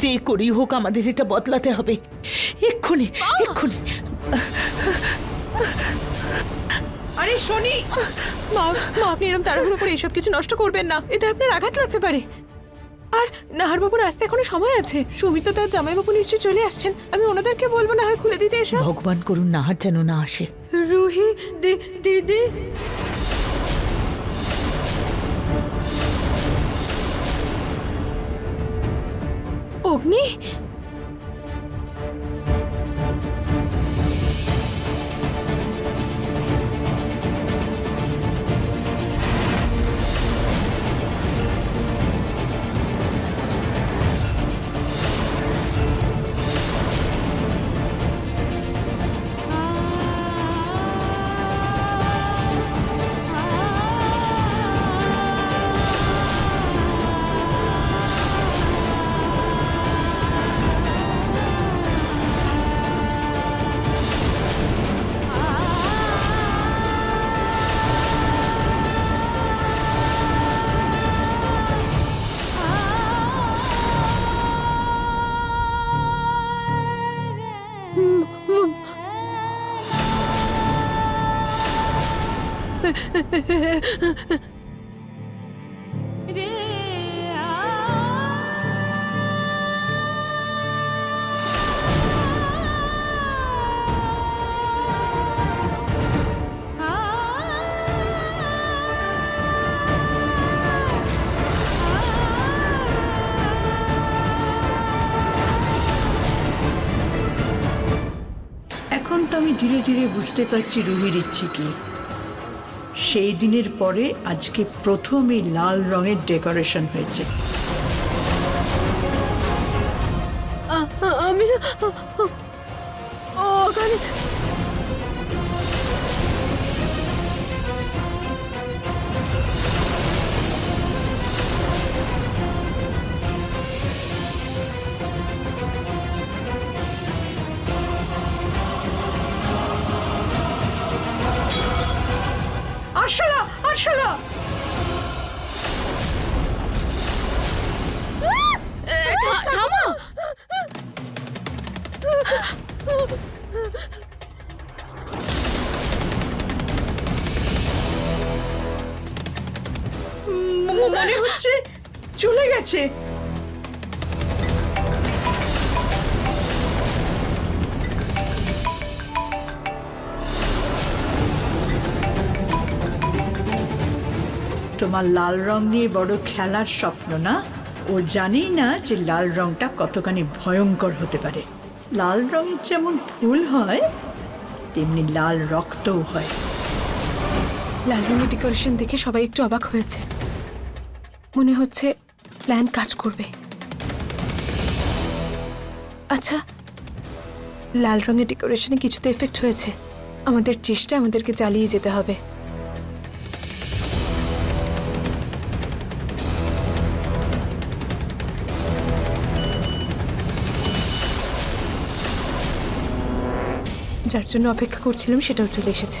যে করি হোক আমাদের এটা বদলাতে হবে। এক্ষুনি এক্ষুনি। আরে শনি মা মা আপনি এরকম তাড়াহুড়ো করে এসব কিছু নষ্ট করবেন না। এতে আপনার আঘাত লাগতে পারে। আর নাহারবাবুর আসতে এখনও সময় আছে। সুমিতা তার জামাইবাবু নিশ্চয়ই চলে আসছেন। আমি ওনাদেরকে বলব না হয় খুলে দিতে এসব। ভগবান করুন নাহার যেন না আসে। রুহি দি- দিদি। অগ্নি? এখন তো আমি ধীরে ধীরে বুঝতে পারছি রুহির ইচ্ছে কি। সেই দিনের পরে আজকে প্রথম এই লাল রঙের ডেকোরেশন হয়েছে। আমি না ওখানে আরশোলা আরশোলা থামো মনে হচ্ছে চলে গেছে। তোমার লাল রং নিয়ে বড় খেলার স্বপ্ন না? ও জানেই না যে লাল রংটা কতখানি ভয়ঙ্কর হতে পারে। লাল রঙের যেমন ফুল হয়, তেমনি লাল রক্তও হয়। লাল রঙের ডেকোরেশন দেখে সবাই একটু অবাক হয়েছে। মনে হচ্ছে প্ল্যান কাজ করবে। আচ্ছা লাল রঙের ডেকোরেশনে কিছুতে এফেক্ট হয়েছে। আমাদের চেষ্টা আমাদেরকে চালিয়ে যেতে হবে। যার জন্য অপেক্ষা করছিলাম সেটাও চলে এসেছে।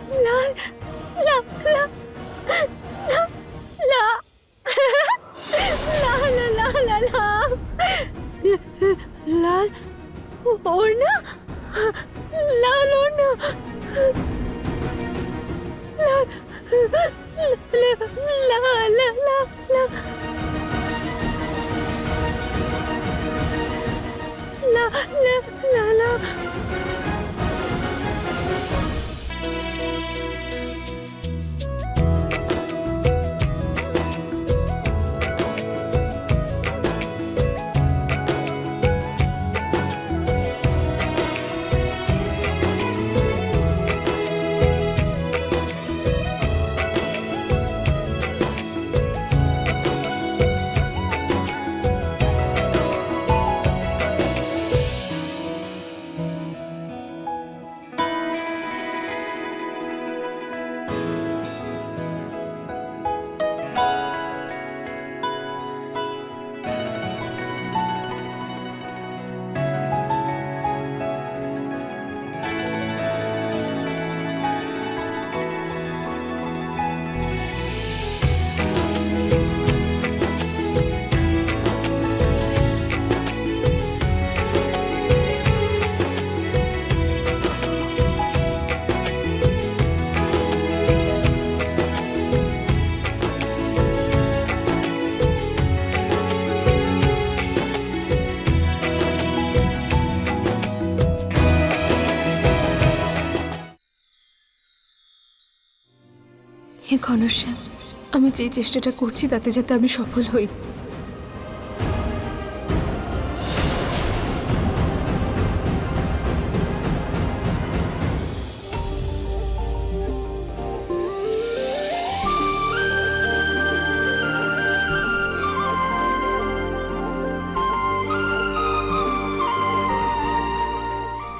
আমি যে চেষ্টাটা করছি তাতে যাতে আমি সফল হই।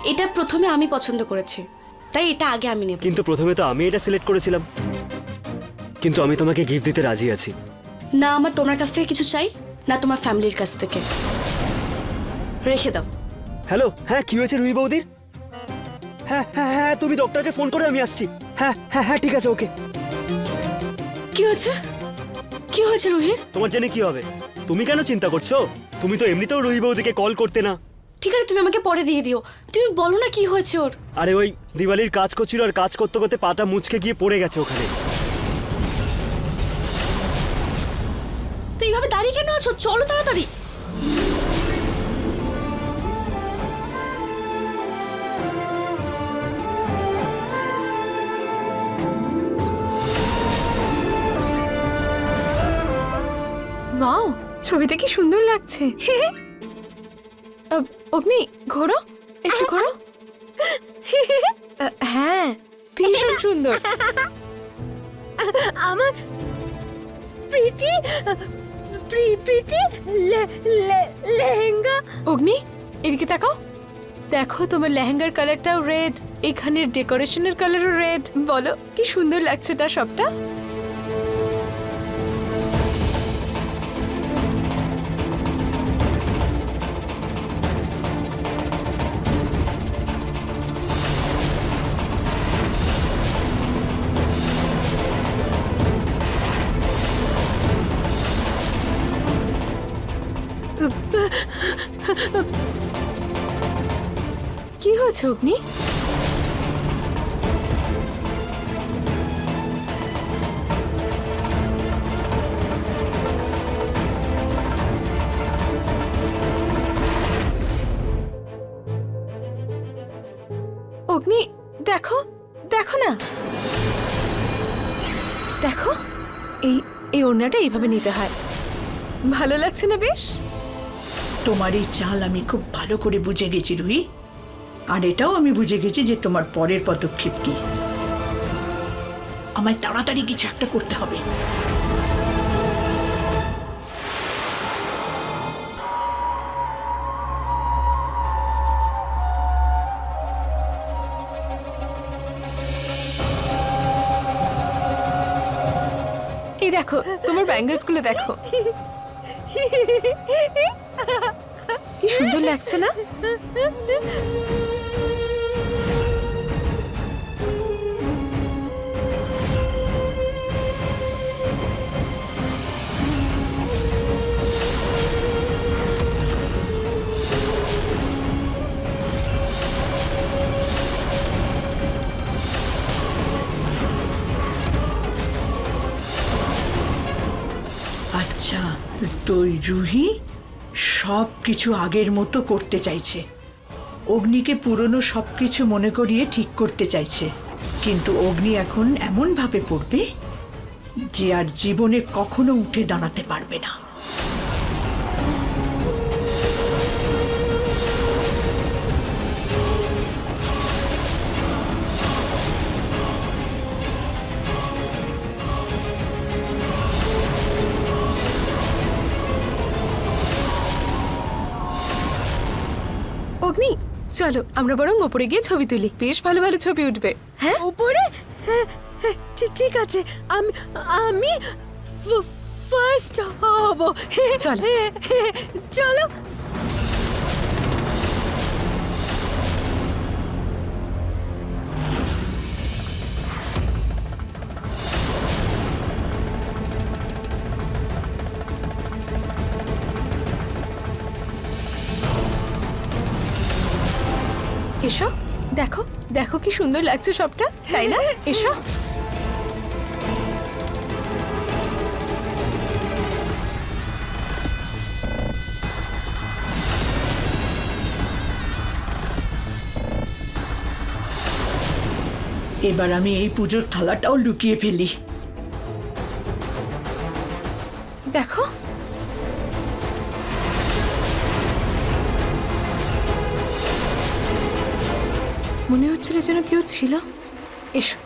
এটা প্রথমে আমি পছন্দ করেছি। তাই এটা আগে আমি নেব। কিন্তু প্রথমে তো আমি এটা সিলেক্ট করেছিলাম। কিন্তু আমি তোমাকে গিফট দিতে রাজি আছি। না আমার তোমার কাছ থেকে কিছু চাই না তোমার ফ্যামিলির কাছ থেকে। রেখে দাও। হ্যালো হ্যাঁ কি হয়েছে রুই বৌদির? হ্যাঁ হ্যাঁ হ্যাঁ তুমি ডক্টরকে ফোন করে আমি আসছি। হ্যাঁ হ্যাঁ হ্যাঁ ঠিক আছে ওকে কি হয়েছে? কি হয়েছে রুহির তোমার জেনে কি হবে? তুমি কেন চিন্তা করছ? তুমি তো এমনিতেও রুই বৌদিকে কল করতে না। ঠিক আছে তুমি আমাকে পরে দিয়ে দিও। তুমি বলো না কি হয়েছে ওর। আরে ওই দিওয়ালির কাজ করছিল আর কাজ করতে করতে পাটা মুচকে গিয়ে পড়ে গেছে ওখানে। তো এইভাবে দাঁড়িয়ে কেন আছো চলো তাড়াতাড়ি ওয়াও ছবিতে কি সুন্দর লাগছে আহ, অগ্নি ঘোরো একটু ঘোরো আহ, হ্যাঁ ভীষণ সুন্দর আমার প্রীতি প্রীতি লেহেঙ্গা অগ্নি, এদিকে তাকাও। দেখো, তোমার লেহেঙ্গার কালারটাও রেড এখানের ডেকোরেশনের কালারও রেড বলো, কি সুন্দর লাগছে তা সবটা? হয়েছে অগ্নি? অগ্নি, দেখো দেখো না। দেখো, এই এই ওড়নাটা এইভাবে নিতে হয়। ভালো লাগছে না বেশ? তোমার এই চাল আমি খুব ভালো করে বুঝে গেছি রুহি। আর এটাও আমি বুঝে গেছি যে তোমার পরের পদক্ষেপ কি। আমায় তাড়াতাড়ি কিছু একটা করতে হবে। এই দেখো, তোমার ব্যাঙ্গেলসগুলো দেখো। কি সুন্দর লাগছে না? তো রুহি সব কিছু আগের মতো করতে চাইছে। অগ্নিকে পুরনো সব কিছু মনে করিয়ে ঠিক করতে চাইছে। কিন্তু অগ্নি এখন এমনভাবে পড়বে যে আর জীবনে কখনো উঠে দাঁড়াতে পারবে না। চলো আমরা বরং ওপরে গিয়ে ছবি তুলি। বেশ ভালো ভালো ছবি উঠবে। হ্যাঁ? উপরে হ্যাঁ, হ্যাঁ, ঠি- ঠিক আছে। আমি আমি ফার্স্ট হব। চলো। চলো। দেখো দেখো কি সুন্দর লাগছে সবটা, তাই না? এসো। এবার আমি এই পুজোর থালাটাও লুকিয়ে ফেলি। মনে হচ্ছিল যেন কেউ ছিল। এসো।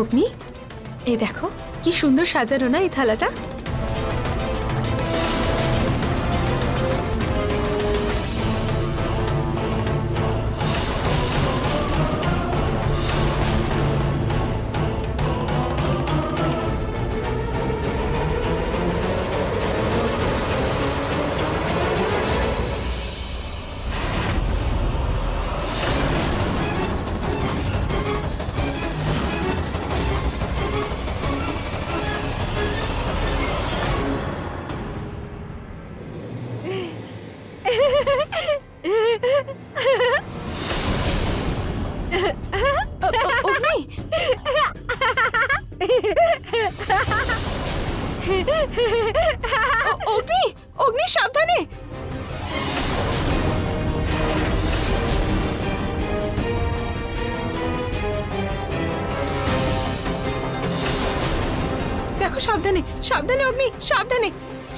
অগ্নি? এই দেখো, কি সুন্দর সাজানো না এই থালাটা?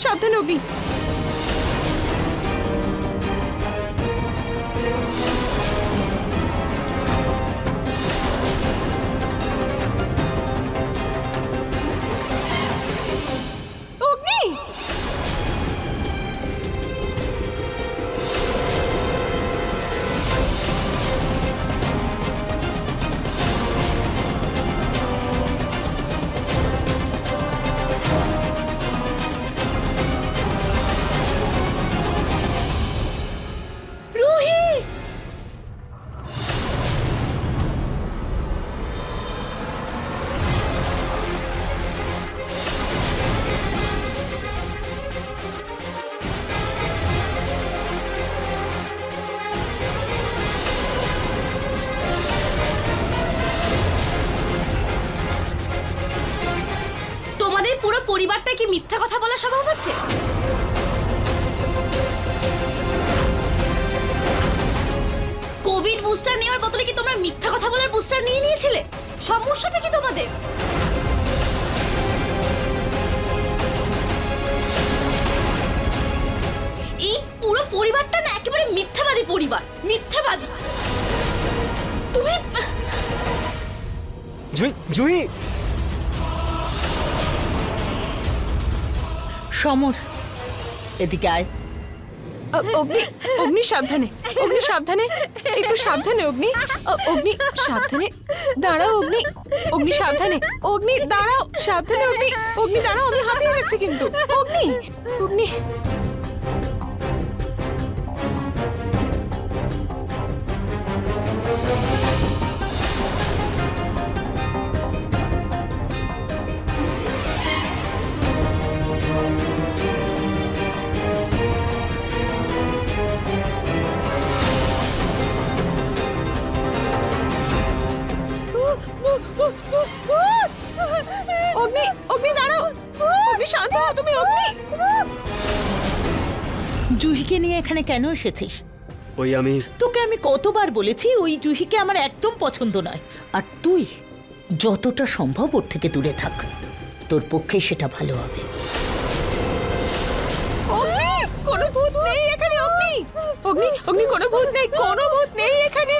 সাবধানে অগ্নি মিথ্যা কথা বলা স্বভাব আছে? কোভিড বুস্টার নেওয়ার বদলে কি তোমরা মিথ্যা কথা বলার বুস্টার নিয়ে নিয়েছিলে? সমস্যাটা কি তোমাদের? এই পুরো পরিবারটা না একেবারে মিথ্যাবাদী পরিবার, মিথ্যাবাদী। তুমি জুই জুই সমর। এদিকে আয়। অগ্নি অগ্নি সাবধানে অগ্নি সাবধানে, একটু সাবধানে অগ্নি অগ্নি সাবধানে, দাঁড়াও অগ্নি অগ্নি সাবধানে, অগ্নি দাঁড়াও, সাবধানে অগ্নি অগ্নি দাঁড়াও, আমি হাঁপিয়ে যাচ্ছি কিন্তু। অগ্নি অগ্নি। এখানে কেন এসেছিস? ওই আমি তোকে আমি কতবার বলেছি ওই জুহিকে আমার একদম পছন্দ নয়। আর তুই যতটা সম্ভব ওর থেকে দূরে থাক। তোর পক্ষে সেটা ভালো হবে। অগ্নি! কোনো ভূত নেই এখানে অগ্নি! অগ্নি অগ্নি কোনো ভূত নেই কোনো ভূত নেই এখানে!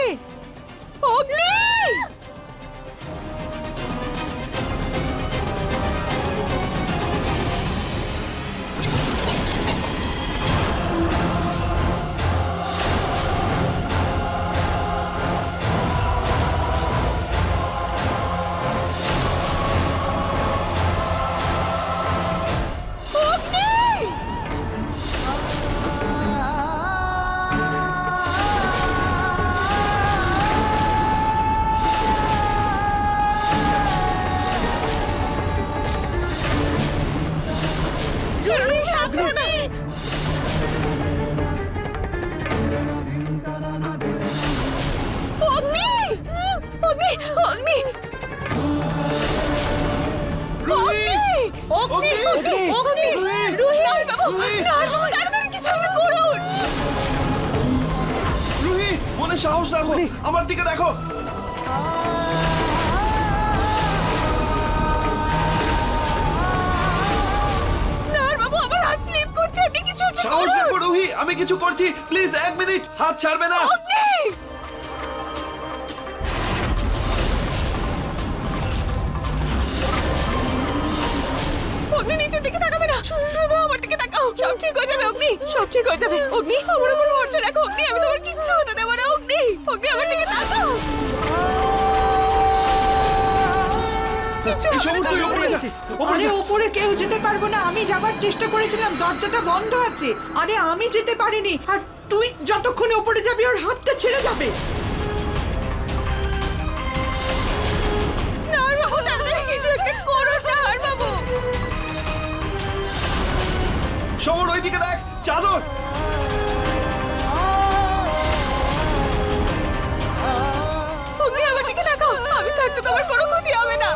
অগ্নি অগ্নি অগ্নি রুহি আর বাবু তাড়াতাড়ি কিছু একটা করুন! রুহি মনে সাহস রাখো। আমার দিকে দেখো। আমি কিছু করছি। প্লিজ এক মিনিট হাত ছাড়বে না। অগ্নি সব ঠিক হয়ে যাবে। অগ্নি আমার উপর ভরসা রাখো অগ্নি আমি তোমার কিচ্ছু হতে দেবো না অগ্নি। অগ্নি আমার দিকে তাকাও। ওপরে আরে ওপরে কেউ যেতে পারব না আমি যাবার চেষ্টা করেছিলাম দরজাটা বন্ধ আছে। আরে আমি যেতে পারিনি আর তুই যতক্ষণে ওপরে যাবি ওর হাতটা ছেড়ে যাবে। সমর ওইদিকে দেখ। চাদর। অগ্নি আমার দিকে তাকাও আমি থাকতে তোমার কোনো ক্ষতি হবে না।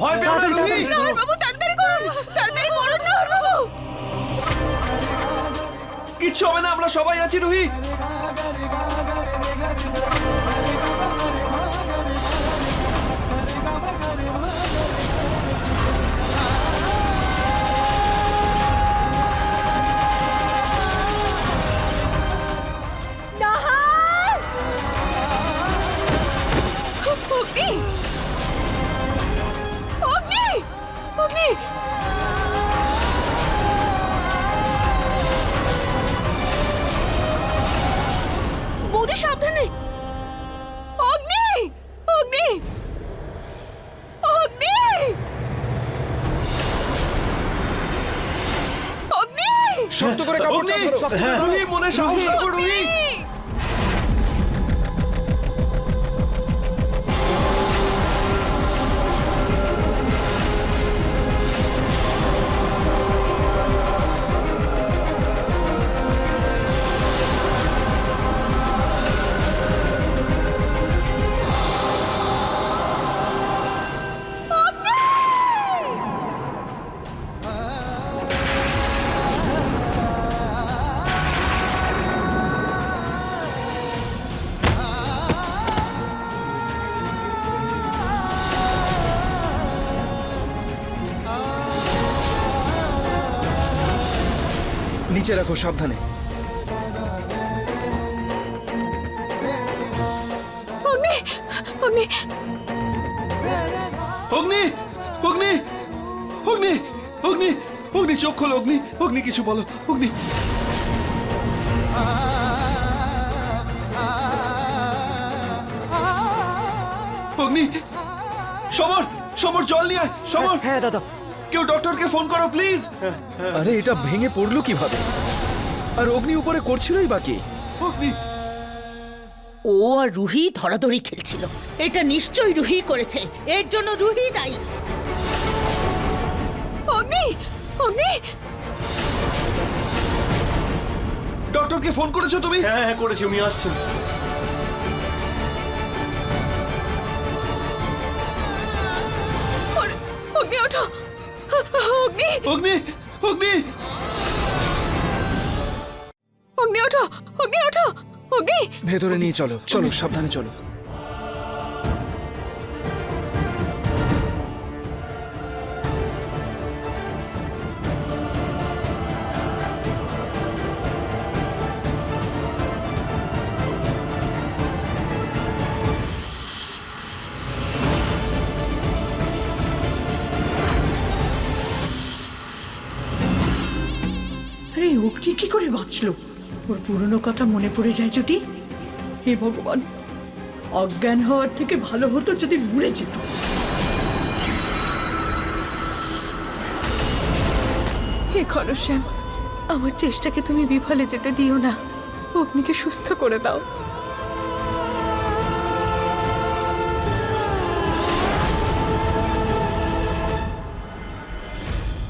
ভয় পেও না রুহি নার বাবু তাড়াতাড়ি করুন তাড়াতাড়ি করুন নার বাবু কিচ্ছু হবে না আমরা সবাই আছি রুহি। বৌদি সাবধানে। অগ্নি! অগ্নি! অগ্নি! অগ্নি! শক্ত করে কাপড়টা রুহি মনে সাহস রাখো রুহি। নিচে রাখো সাবধানে। অগ্নি অগ্নি। অগ্নি অগ্নি অগ্নি অগ্নি অগ্নি চোখ খোলো অগ্নি অগ্নি কিছু বলো অগ্নি। অগ্নি সমর সমর জল নিয়ে আয়, সমর। হ্যাঁ দাদা। কেউ ডক্টরকে ফোন করো প্লিজ আরে এটা ভেঙে পড়ল কীভাবে? আর অগ্নি উপরে করছিলই বাকি অগ্নি! ও আর রুহি ধরাধরি খেলছিল। এটা নিশ্চয়ই রুহি করেছে। এর জন্য রুহি দায়ী। অগ্নি! অগ্নি! ডক্টরকে ফোন করেছ তুমি? হ্যাঁ হ্যাঁ করেছি উনি আসছেন। অগ্নি ওঠো! অগ্নি! অগ্নি! অগ্নি! অগ্নি ওঠো! অগ্নি ওঠো! অগ্নি! ভেতরে নিয়ে চলো চলো সাবধানে চলো। অগ্নি কি করে বাঁচল? ওর পুরনো কথা মনে পড়ে যায় যদি? হে ভগবান, অজ্ঞান হওয়ার থেকে ভালো হতো যদি মরে যেত। হে ঘনশ্যাম আমার চেষ্টাকে তুমি বিফলে যেতে দিও না। অগ্নিকে সুস্থ করে দাও।